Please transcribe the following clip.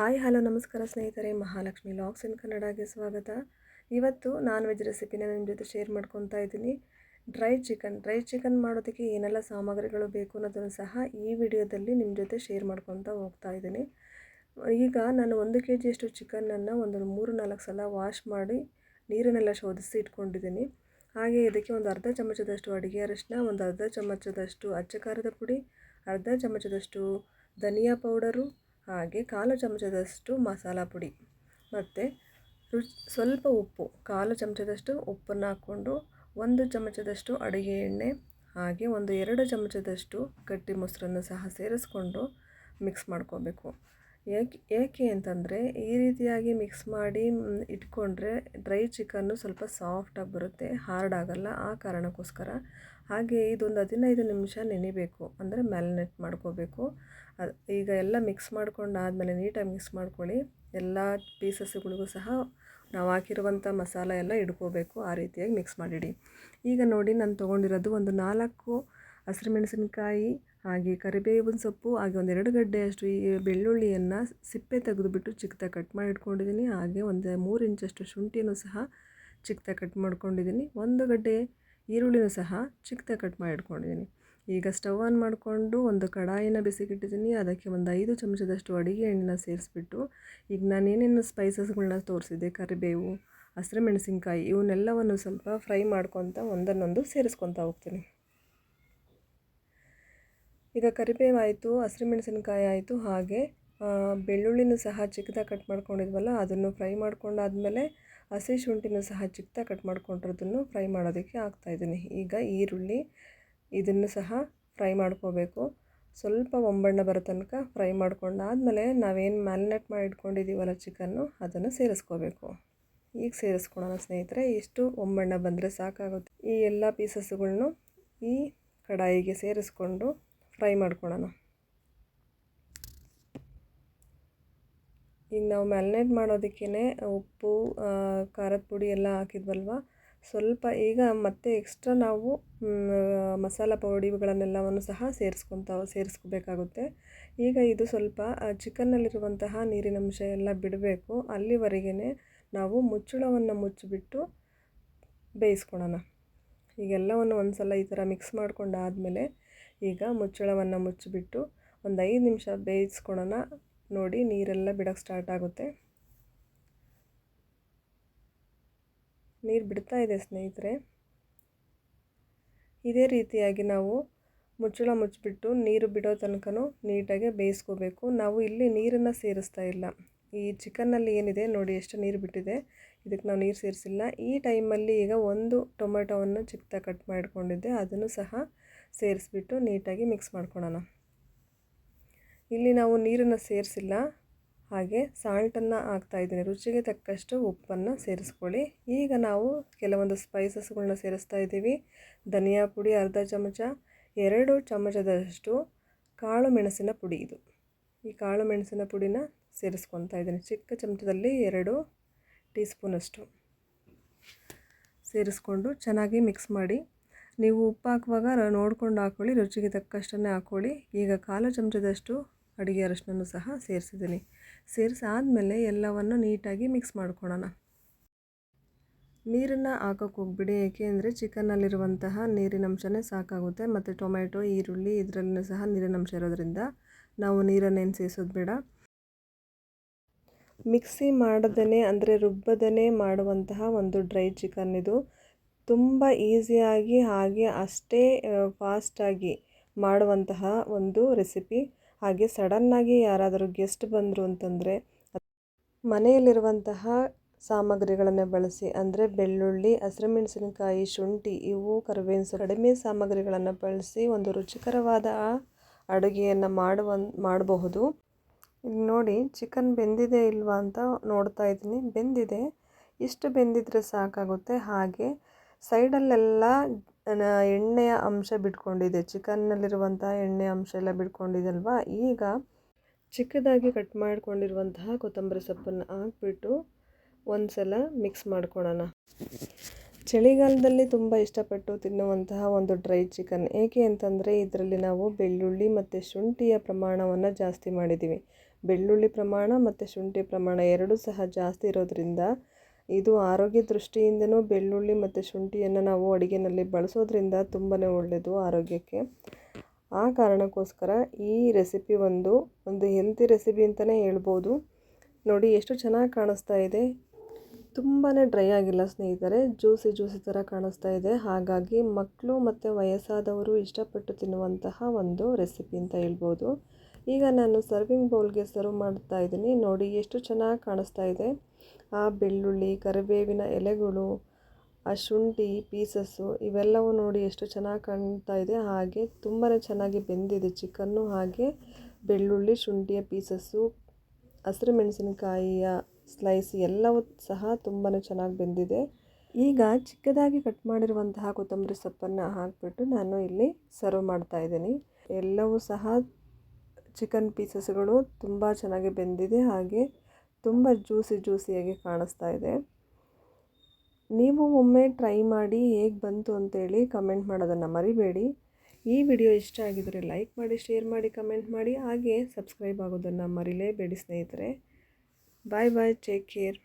Hi, hello, ನಮಸ್ಕಾರ ಸ್ನೇಹಿತರೆ. Mahalakshmi logs ಇನ್ ಕನ್ನಡಗೆ ಸ್ವಾಗತ. ಇವತ್ತು ನಾನ್ ವೆಜ್ ರೆಸಿಪಿನ ನಿಮ್ಮ ಜೊತೆ ಶೇರ್ ಮಾಡ್ಕೊತಾ ಇದ್ದೀನಿ. ಡ್ರೈ ಚಿಕನ್ ಡ್ರೈ ಚಿಕನ್ ಮಾಡೋದಕ್ಕೆ ಏನೆಲ್ಲ ಸಾಮಗ್ರಿಗಳು ಬೇಕು ಅನ್ನೋದನ್ನು ಸಹ ಈ ವಿಡಿಯೋದಲ್ಲಿ ನಿಮ್ಮ ಜೊತೆ ಶೇರ್ ಮಾಡ್ಕೊತಾ ಹೋಗ್ತಾ ಇದ್ದೀನಿ. ಈಗ ನಾನು ಒಂದು ಕೆ ಜಿಯಷ್ಟು ಚಿಕನನ್ನು ಒಂದು ಮೂರು ನಾಲ್ಕು ಸಲ ವಾಶ್ ಮಾಡಿ ನೀರನ್ನೆಲ್ಲ ಶೋಧಿಸಿ ಇಟ್ಕೊಂಡಿದ್ದೀನಿ. ಹಾಗೆ ಇದಕ್ಕೆ ಒಂದು ಅರ್ಧ ಚಮಚದಷ್ಟು ಅಡುಗೆ ಅರಿಶಿನ, ಒಂದು ಅರ್ಧ ಚಮಚದಷ್ಟು ಅಚ್ಚ ಖಾರದ ಪುಡಿ, ಅರ್ಧ ಚಮಚದಷ್ಟು ಧನಿಯಾ ಪೌಡರು ಹಾಗೆ ಕಾಲು ಚಮಚದಷ್ಟು ಮಸಾಲ ಪುಡಿ ಮತ್ತು ರುಚಿ ಸ್ವಲ್ಪ ಉಪ್ಪು. ಕಾಲು ಚಮಚದಷ್ಟು ಉಪ್ಪನ್ನು ಹಾಕ್ಕೊಂಡು ಒಂದು ಚಮಚದಷ್ಟು ಅಡುಗೆ ಎಣ್ಣೆ, ಹಾಗೆ ಒಂದು ಎರಡು ಚಮಚದಷ್ಟು ಗಟ್ಟಿ ಮೊಸರನ್ನು ಸಹ ಸೇರಿಸ್ಕೊಂಡು ಮಿಕ್ಸ್ ಮಾಡ್ಕೋಬೇಕು. ಏಕೆ ಏಕೆ ಅಂತಂದರೆ ಈ ರೀತಿಯಾಗಿ ಮಿಕ್ಸ್ ಮಾಡಿ ಇಟ್ಕೊಂಡ್ರೆ ಡ್ರೈ ಚಿಕನ್ನು ಸ್ವಲ್ಪ ಸಾಫ್ಟಾಗಿ ಬರುತ್ತೆ ಹಾರ್ಡ್ ಆಗಲ್ಲ ಆ ಕಾರಣಕ್ಕೋಸ್ಕರ. ಹಾಗೆ ಇದೊಂದು ಹದಿನೈದು ನಿಮಿಷ ನೆನಿಬೇಕು, ಅಂದರೆ ಮ್ಯಾಲಿನೇಟ್ ಮಾಡ್ಕೋಬೇಕು. ಅದು, ಈಗ ಎಲ್ಲ ಮಿಕ್ಸ್ ಮಾಡ್ಕೊಂಡಾದಮೇಲೆ ನೀಟಾಗಿ ಮಿಕ್ಸ್ ಮಾಡ್ಕೊಳ್ಳಿ. ಎಲ್ಲ ಪೀಸಸ್ಗಳಿಗೂ ಸಹ ನಾವು ಹಾಕಿರುವಂಥ ಮಸಾಲ ಎಲ್ಲ ಇಡ್ಕೋಬೇಕು ಆ ರೀತಿಯಾಗಿ ಮಿಕ್ಸ್ ಮಾಡಿಡಿ. ಈಗ ನೋಡಿ ನಾನು ತೊಗೊಂಡಿರೋದು ಒಂದು ನಾಲ್ಕು ಹಸಿರುಮೆಣಸಿನ್ಕಾಯಿ ಹಾಗೆ ಕರಿಬೇವಿನ ಸೊಪ್ಪು, ಹಾಗೆ ಒಂದು ಎರಡು ಗಡ್ಡೆಯಷ್ಟು ಈ ಬೆಳ್ಳುಳ್ಳಿಯನ್ನು ಸಿಪ್ಪೆ ತೆಗೆದುಬಿಟ್ಟು ಚಿಕ್ಕದಾಗಿ ಕಟ್ ಮಾಡಿ ಇಟ್ಕೊಂಡಿದ್ದೀನಿ ಹಾಗೆ ಒಂದು ಮೂರು ಇಂಚಷ್ಟು ಶುಂಠಿನೂ ಸಹ ಚಿಕ್ಕದಾಗಿ ಕಟ್ ಮಾಡ್ಕೊಂಡಿದ್ದೀನಿ ಒಂದು ಗಡ್ಡೆ ಈರುಳ್ಳಿನೂ ಸಹ ಚಿಕ್ಕದಾಗಿ ಕಟ್ ಮಾಡಿ ಇಟ್ಕೊಂಡಿದ್ದೀನಿ ಈಗ ಸ್ಟವ್ ಆನ್ ಮಾಡಿಕೊಂಡು ಒಂದು ಕಡಾಯಿನ ಬಿಸಿಗಿಟ್ಟಿದ್ದೀನಿ ಅದಕ್ಕೆ ಒಂದು ಐದು ಚಮಚದಷ್ಟು ಅಡುಗೆ ಎಣ್ಣೆನ ಸೇರಿಸ್ಬಿಟ್ಟು, ಈಗ ನಾನು ಏನೇನು ಸ್ಪೈಸಸ್ಗಳನ್ನ ತೋರಿಸಿದ್ದೆ, ಕರಿಬೇವು, ಹಸಿರು ಮೆಣಸಿನ್ಕಾಯಿ, ಇವನ್ನೆಲ್ಲವನ್ನು ಸ್ವಲ್ಪ ಫ್ರೈ ಮಾಡ್ಕೊತ ಒಂದನ್ನೊಂದು ಸೇರಿಸ್ಕೊತಾ ಹೋಗ್ತೀನಿ. ಈಗ ಕರಿಬೇವು ಆಯಿತು ಮೆಣಸಿನ್ಕಾಯಿ ಆಯಿತು, ಹಾಗೆ ಬೆಳ್ಳುಳ್ಳಿನೂ ಸಹ ಚಿಕ್ಕದಾಗಿ ಕಟ್ ಮಾಡ್ಕೊಂಡಿದ್ವಲ್ಲ, ಅದನ್ನು ಫ್ರೈ ಮಾಡ್ಕೊಂಡಾದಮೇಲೆ ಹಸಿ ಶುಂಠಿನೂ ಸಹ ಚಿಕ್ಕದಾಗಿ ಕಟ್ ಮಾಡ್ಕೊಂಡಿರೋದನ್ನು ಫ್ರೈ ಮಾಡೋದಕ್ಕೆ ಹಾಕ್ತಾಯಿದ್ದೀನಿ ಈಗ ಈರುಳ್ಳಿ ಇದನ್ನು ಸಹ ಫ್ರೈ ಮಾಡ್ಕೋಬೇಕು. ಸ್ವಲ್ಪ ಒಂಬಣ್ಣ ಬರೋ ತನಕ ಫ್ರೈ ಮಾಡ್ಕೊಂಡಾದಮೇಲೆ ನಾವೇನು ಮ್ಯಾರಿನೇಟ್ ಮಾಡಿ ಇಟ್ಕೊಂಡಿದ್ದೀವಲ್ಲ ಚಿಕನ್ನು ಅದನ್ನು ಸೇರಿಸ್ಕೋಬೇಕು. ಈಗ ಸೇರಿಸ್ಕೊಳ್ಳೋಣ ಸ್ನೇಹಿತರೆ, ಇಷ್ಟು ಒಂಬಣ್ಣ ಬಂದರೆ ಸಾಕಾಗುತ್ತೆ. ಈ ಎಲ್ಲ ಪೀಸಸ್ಗಳನ್ನು ಈ ಕಡಾಯಿಗೆ ಸೇರಿಸ್ಕೊಂಡು ಫ್ರೈ ಮಾಡ್ಕೊಳ್ಳೋಣ ಈಗ ನಾವು ಮ್ಯಾರಿನೇಟ್ ಮಾಡೋದಕ್ಕೇ ಉಪ್ಪು ಖಾರದ ಪುಡಿ ಎಲ್ಲ ಹಾಕಿದ್ವಲ್ವ? ಸ್ವಲ್ಪ ಈಗ ಮತ್ತೆ ಎಕ್ಸ್ಟ್ರಾ ನಾವು ಮಸಾಲ ಪೌಡಿಗಳನ್ನೆಲ್ಲವನ್ನು ಸಹ ಸೇರಿಸ್ಕೊತ, ಸೇರಿಸ್ಕೋಬೇಕಾಗುತ್ತೆ. ಈಗ ಇದು ಸ್ವಲ್ಪ ಚಿಕನ್ನಲ್ಲಿರುವಂತಹ ನೀರಿನಂಶ ಎಲ್ಲ ಬಿಡಬೇಕು. ಅಲ್ಲಿವರೆಗೇ ನಾವು ಮುಚ್ಚಳವನ್ನು ಮುಚ್ಚಿಬಿಟ್ಟು ಬೇಯಿಸ್ಕೊಳೋಣ. ಈಗೆಲ್ಲವನ್ನು ಒಂದು ಸಲ ಈ ಥರ ಮಿಕ್ಸ್ ಮಾಡ್ಕೊಂಡಾದಮೇಲೆ ಈಗ ಮುಚ್ಚಳವನ್ನು ಮುಚ್ಚಿಬಿಟ್ಟು ಒಂದು ಐದು ನಿಮಿಷ ಬೇಯಿಸ್ಕೊಳೋಣ. ನೋಡಿ ನೀರೆಲ್ಲ ಬಿಡೋಕ್ಕೆ ಸ್ಟಾರ್ಟ್ ಆಗುತ್ತೆ. ನೀರು ಬಿಡ್ತಾ ಇದೆ ಸ್ನೇಹಿತರೆ. ಇದೇ ರೀತಿಯಾಗಿ ನಾವು ಮುಚ್ಚಳ ಮುಚ್ಚಿಬಿಟ್ಟು ನೀರು ಬಿಡೋ ತನಕನೂ ನೀಟಾಗಿ ಬೇಯಿಸ್ಕೋಬೇಕು. ನಾವು ಇಲ್ಲಿ ನೀರನ್ನು ಸೇರಿಸ್ತಾ ಇಲ್ಲ. ಈ ಚಿಕನ್ನಲ್ಲಿ ಏನಿದೆ ನೋಡಿ ಎಷ್ಟು ನೀರು ಬಿಟ್ಟಿದೆ. ಇದಕ್ಕೆ ನಾವು ನೀರು ಸೇರಿಸಿಲ್ಲ. ಈ ಟೈಮಲ್ಲಿ ಈಗ ಒಂದು ಟೊಮೆಟೊವನ್ನು ಚಿಕ್ಕದಾಗಿ ಕಟ್ ಮಾಡಿಕೊಂಡಿದ್ದೆ. ಅದನ್ನು ಸಹ ಸೇರಿಸ್ಬಿಟ್ಟು ನೀಟಾಗಿ ಮಿಕ್ಸ್ ಮಾಡ್ಕೊಳ್ಳೋಣ ಇಲ್ಲಿ ನಾವು ನೀರನ್ನು ಸೇರಿಸಿಲ್ಲ. ಹಾಗೆ ಸಾಲ್ಟನ್ನು ಹಾಕ್ತಾಯಿದ್ದೀನಿ ರುಚಿಗೆ ತಕ್ಕಷ್ಟು ಉಪ್ಪನ್ನು ಸೇರಿಸ್ಕೊಳ್ಳಿ. ಈಗ ನಾವು ಕೆಲವೊಂದು ಸ್ಪೈಸಸ್ಗಳನ್ನ ಸೇರಿಸ್ತಾ ಇದ್ದೀವಿ. ಧನಿಯಾ ಪುಡಿ, ಅರ್ಧ ಚಮಚ, ಎರಡು ಚಮಚದಷ್ಟು ಕಾಳು ಮೆಣಸಿನ ಪುಡಿ ಇದು. ಈ ಕಾಳು ಮೆಣಸಿನ ಪುಡಿನ ಸೇರಿಸ್ಕೊತಾ ಇದ್ದೀನಿ. ಚಿಕ್ಕ ಚಮಚದಲ್ಲಿ ಎರಡು ಟೀ ಸ್ಪೂನಷ್ಟು ಸೇರಿಸ್ಕೊಂಡು ಚೆನ್ನಾಗಿ ಮಿಕ್ಸ್ ಮಾಡಿ ನೀವು ಉಪ್ಪು ಹಾಕುವಾಗ ನೋಡ್ಕೊಂಡು ಹಾಕ್ಕೊಳ್ಳಿ ರುಚಿಗೆ ತಕ್ಕಷ್ಟನ್ನೇ ಹಾಕ್ಕೊಳ್ಳಿ ಈಗ ಕಾಲು ಚಮಚದಷ್ಟು ಅಡುಗೆ ಅರಶಿನೂ ಸಹ ಸೇರಿಸಿದ್ದೀನಿ. ಸೇರಿಸಾದಮೇಲೆ ಎಲ್ಲವನ್ನು ನೀಟಾಗಿ ಮಿಕ್ಸ್ ಮಾಡ್ಕೊಳ್ಳೋಣ ನೀರನ್ನು ಹಾಕೋಕ್ಕೆ ಹೋಗ್ಬಿಡಿ, ಏಕೆಂದರೆ ಚಿಕನ್ನಲ್ಲಿರುವಂತಹ ನೀರಿನಂಶನೇ ಸಾಕಾಗುತ್ತೆ ಮತ್ತು ಟೊಮೆಟೊ ಈರುಳ್ಳಿ ಇದರಲ್ಲೂ ಸಹ ನೀರಿನಂಶ ಇರೋದ್ರಿಂದ ನಾವು ನೀರನ್ನೇನು ಸೇರಿಸೋದು ಬೇಡ. ಮಿಕ್ಸಿ ಮಾಡದೇ ಅಂದರೆ ರುಬ್ಬದೇ ಮಾಡುವಂತಹ ಒಂದು ಡ್ರೈ ಚಿಕನ್ ಇದು. ತುಂಬ ಈಸಿಯಾಗಿ ಹಾಗೆ ಅಷ್ಟೇ ಫಾಸ್ಟಾಗಿ ಮಾಡುವಂತಹ ಒಂದು ರೆಸಿಪಿ ಹಾಗೆ ಸಡನ್ನಾಗಿ ಯಾರಾದರೂ ಗೆಸ್ಟ್ ಬಂದರು ಅಂತಂದರೆ, ಮನೆಯಲ್ಲಿರುವಂತಹ ಸಾಮಗ್ರಿಗಳನ್ನು ಬಳಸಿ, ಅಂದರೆ ಬೆಳ್ಳುಳ್ಳಿ, ಹಸಿರುಮೆಣಸಿನಕಾಯಿ, ಶುಂಠಿ, ಇವು, ಕರಿಬೇವಿನ ಕಡಿಮೆ ಸಾಮಗ್ರಿಗಳನ್ನು ಬಳಸಿ ಒಂದು ರುಚಿಕರವಾದ ಅಡುಗೆಯನ್ನು ಮಾಡುವ ಮಾಡಬಹುದು. ಇಲ್ಲಿ ನೋಡಿ ಚಿಕನ್ ಬೆಂದಿದೆ ಇಲ್ವಾ ಅಂತ ನೋಡ್ತಾ ಇದ್ದೀನಿ. ಬೆಂದಿದೆ. ಇಷ್ಟು ಬೆಂದಿದ್ರೆ ಸಾಕಾಗುತ್ತೆ. ಹಾಗೆ ಸೈಡಲ್ಲೆಲ್ಲ ಎಣ್ಣೆಯ ಅಂಶ ಬಿಟ್ಕೊಂಡಿದೆ. ಚಿಕನ್ನಲ್ಲಿರುವಂಥ ಎಣ್ಣೆ ಅಂಶ ಎಲ್ಲ ಬಿಟ್ಕೊಂಡಿದೆ ಅಲ್ವಾ ಈಗ ಚಿಕ್ಕದಾಗಿ ಕಟ್ ಮಾಡಿಕೊಂಡಿರುವಂತಹ ಕೊತ್ತಂಬರಿ ಸೊಪ್ಪನ್ನು ಹಾಕ್ಬಿಟ್ಟು ಒಂದು ಸಲ ಮಿಕ್ಸ್ ಮಾಡ್ಕೊಳ್ಳೋಣ ಚಳಿಗಾಲದಲ್ಲಿ ತುಂಬ ಇಷ್ಟಪಟ್ಟು ತಿನ್ನುವಂತಹ ಒಂದು ಡ್ರೈ ಚಿಕನ್. ಏಕೆ ಅಂತಂದರೆ, ಇದರಲ್ಲಿ ನಾವು ಬೆಳ್ಳುಳ್ಳಿ ಮತ್ತು ಶುಂಠಿಯ ಪ್ರಮಾಣವನ್ನು ಜಾಸ್ತಿ ಮಾಡಿದ್ದೀವಿ. ಬೆಳ್ಳುಳ್ಳಿ ಪ್ರಮಾಣ ಮತ್ತು ಶುಂಠಿ ಪ್ರಮಾಣ ಎರಡೂ ಸಹ ಜಾಸ್ತಿ ಇರೋದ್ರಿಂದ ಇದು ಆರೋಗ್ಯ ದೃಷ್ಟಿಯಿಂದನೂ ಬೆಳ್ಳುಳ್ಳಿ ಮತ್ತು ಶುಂಠಿಯನ್ನು ನಾವು ಅಡುಗೆಯಲ್ಲಿ ಬಳಸೋದ್ರಿಂದ ತುಂಬಾ ಒಳ್ಳೆಯದು ಆರೋಗ್ಯಕ್ಕೆ. ಆ ಕಾರಣಕ್ಕೋಸ್ಕರ ಈ ರೆಸಿಪಿ ಒಂದು ಒಂದು ಹೆಲ್ತಿ ರೆಸಿಪಿ ಅಂತಲೇ ಹೇಳ್ಬೋದು. ನೋಡಿ, ಎಷ್ಟು ಚೆನ್ನಾಗಿ ಕಾಣಿಸ್ತಾ ಇದೆ. ತುಂಬಾ ಡ್ರೈ ಆಗಿಲ್ಲ ಸ್ನೇಹಿತರೆ, ಜ್ಯೂಸಿ ಜ್ಯೂಸಿ ಥರ ಕಾಣಿಸ್ತಾ ಇದೆ. ಹಾಗಾಗಿ ಮಕ್ಕಳು ಮತ್ತು ವಯಸ್ಸಾದವರು ಇಷ್ಟಪಟ್ಟು ತಿನ್ನುವಂತಹ ಒಂದು ರೆಸಿಪಿ ಅಂತ ಹೇಳ್ಬೋದು. ಈಗ ನಾನು ಸರ್ವಿಂಗ್ ಬೌಲ್ಗೆ ಸರ್ವ್ ಮಾಡ್ತಾ ಇದ್ದೀನಿ. ನೋಡಿ, ಎಷ್ಟು ಚೆನ್ನಾಗಿ ಕಾಣಿಸ್ತಾ ಇದೆ. ಆ ಬೆಳ್ಳುಳ್ಳಿ, ಕರಿಬೇವಿನ ಎಲೆಗಳು, ಆ ಶುಂಠಿ, ಪೀಸಸ್ಸು ಇವೆಲ್ಲವೂ ನೋಡಿ ಎಷ್ಟು ಚೆನ್ನಾಗಿ ಕಾಣ್ತಾ ಇದೆ. ಹಾಗೆ ತುಂಬಾ ಚೆನ್ನಾಗಿ ಬೆಂದಿದೆ ಚಿಕನ್ನು. ಹಾಗೆ ಬೆಳ್ಳುಳ್ಳಿ, ಶುಂಠಿಯ ಪೀಸಸ್ಸು, ಹಸಿರು ಮೆಣಸಿನಕಾಯಿಯ ಸ್ಲೈಸ್ ಎಲ್ಲವೂ ಸಹ ತುಂಬಾ ಚೆನ್ನಾಗಿ ಬೆಂದಿದೆ. ಈಗ ಚಿಕ್ಕದಾಗಿ ಕಟ್ ಮಾಡಿರುವಂತಹ ಕೊತ್ತಂಬರಿ ಸೊಪ್ಪನ್ನು ಹಾಕಿಬಿಟ್ಟು ನಾನು ಇಲ್ಲಿ ಸರ್ವ್ ಮಾಡ್ತಾ ಇದ್ದೀನಿ. ಎಲ್ಲವೂ ಸಹ ಚಿಕನ್ ಪೀಸಸ್ಗಳು ತುಂಬ ಚೆನ್ನಾಗಿ ಬೆಂದಿದೆ. ಹಾಗೆ ತುಂಬ ಜ್ಯೂಸಿ ಜ್ಯೂಸಿಯಾಗಿ ಕಾಣಿಸ್ತಾ ಇದೆ. ನೀವು ಒಮ್ಮೆ ಟ್ರೈ ಮಾಡಿ ಹೇಗೆ ಬಂತು ಅಂತೇಳಿ ಕಮೆಂಟ್ ಮಾಡೋದನ್ನು ಮರಿಬೇಡಿ. ಈ ವಿಡಿಯೋ ಇಷ್ಟ ಆಗಿದರೆ ಲೈಕ್ ಮಾಡಿ, ಶೇರ್ ಮಾಡಿ, ಕಮೆಂಟ್ ಮಾಡಿ, ಹಾಗೆ ಸಬ್ಸ್ಕ್ರೈಬ್ ಆಗೋದನ್ನು ಮರಿಲೇಬೇಡಿ ಸ್ನೇಹಿತರೆ. Bye bye, take care.